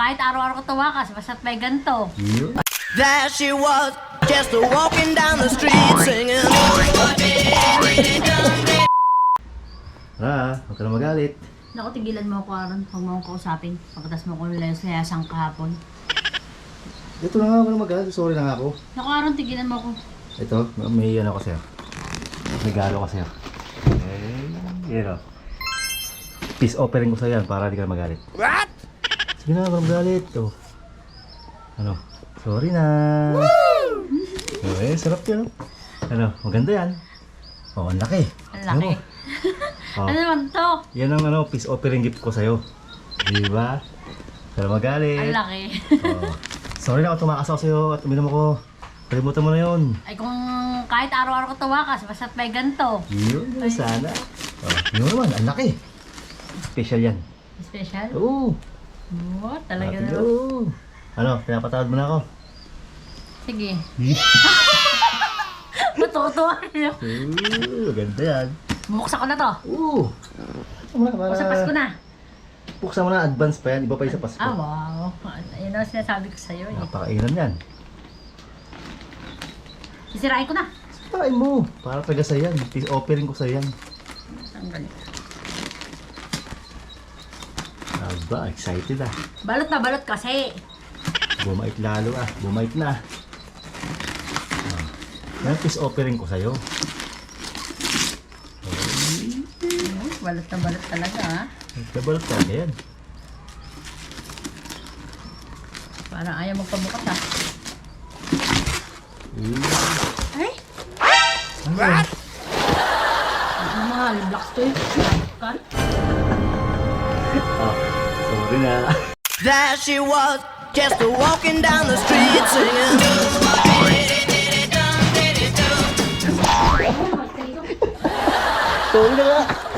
kahit araw-araw ko tumakas, basta't may ganito. There she was, just walking down the street singing. Tara, huwag ka na magalit. Naku, tigilan mo ako, Aaron. Huwag mo akong kausapin. Pagkatas mo ko nilayas-layasang kahapon. Ito na nga, huwag ka na magalit. Sorry na nga ako. Naku, Aaron, tigilan mo ako. Ito, may ano ko sa'yo. Regalo ko sa'yo. Eh, yun o. Peace offering ko sa'yo yan para di ka na magalit. What? Sige na, na magalit. Oh. Ano? Sorry na. Eh, sarap yan. oh. Ano, maganda yan. Oh, ang laki. Ang Ano laki. mo? Oh, Ano naman to? yan ang ano, peace offering gift ko sa'yo. Di ba? Para magalit. Ang laki. Oh. Sorry na ako tumakas ako sa'yo at uminom ako. Kalimutan mo na yun. Ay kung kahit araw-araw ko tumakas, basta't may ganito. Yun, yun sana. Oh, yun naman, ang laki. Special yan. Special? Oo. Oo, talaga Ate, naman. oo. Ano, pinapatawad mo na ako. Sige. Matutuwa niyo. Oo, ganda yan. Buksan ko na to. Oo. Na, para... O sa Pasko na. Buksan mo na, advance pa yan. Iba pa yung sa Pasko. Ah, wow. Ayun ang sinasabi ko sa'yo. Eh. Napakainan yan. Sisirain ko na. Sirain mo. Para taga sa yan. Offering ko sa yan. Ang galing. Aba, excited ah. Balot na balot kasi. Bumait lalo ah. Bumait na. Ah. Yan, peace offering ko sa'yo. Hmm, balot na balot talaga ha. Nabalot talaga yan. Parang ayaw magpabukas ha. Ay! Ano yan? Ano mga blocks to eh. Kan? Ah, sorry na. There she was, just walking down the street singing. Sorry na nga.